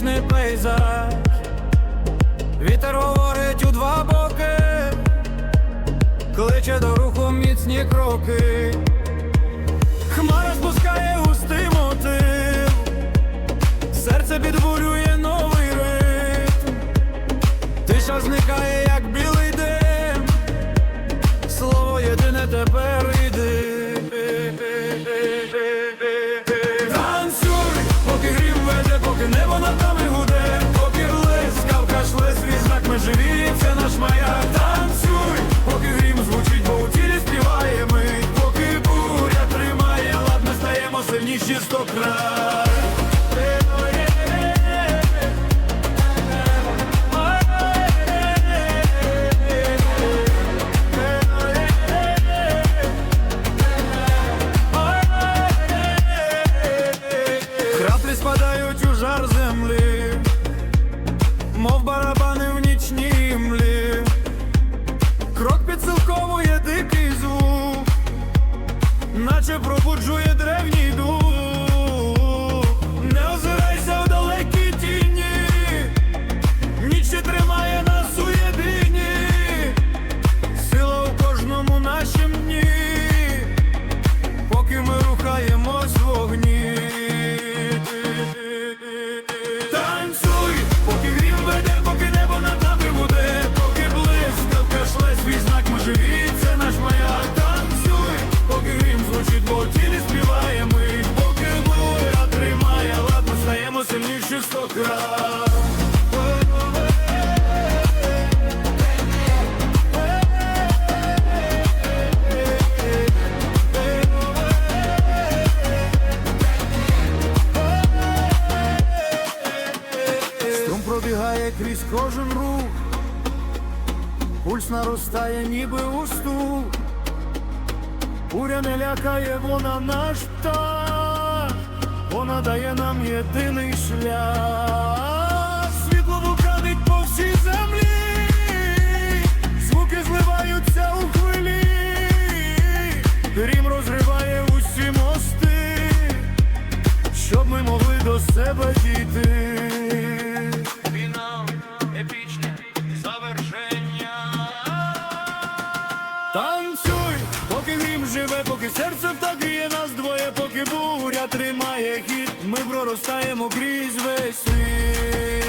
епічний пейзаж. Вітер говорить у два боки, кличе до руху міцні кроки. Хмара спускає густий мотив, серце підбурює новий ритм, тиша зникає, як білий дим, слово єдине тепер стаємо сильніші сто крат. Краплі спадають у жар землі, мов барабани в нічній млі. Крок підсилковує дикий звук, наче пробуджує древній дух. Пробігає крізь кожен рух, пульс наростає, ніби у стук. Буря не лякає, вона наш птах, вона дає нам єдиний шлях. Світло вукрадить по всій землі, звуки зливаються у хвилі, грім розриває усі мости щоб ми могли до себе дійти. Танцюй, поки грім живе, поки серце так гріє нас двоє, поки буря тримає хід, ми проростаємо крізь весь світ.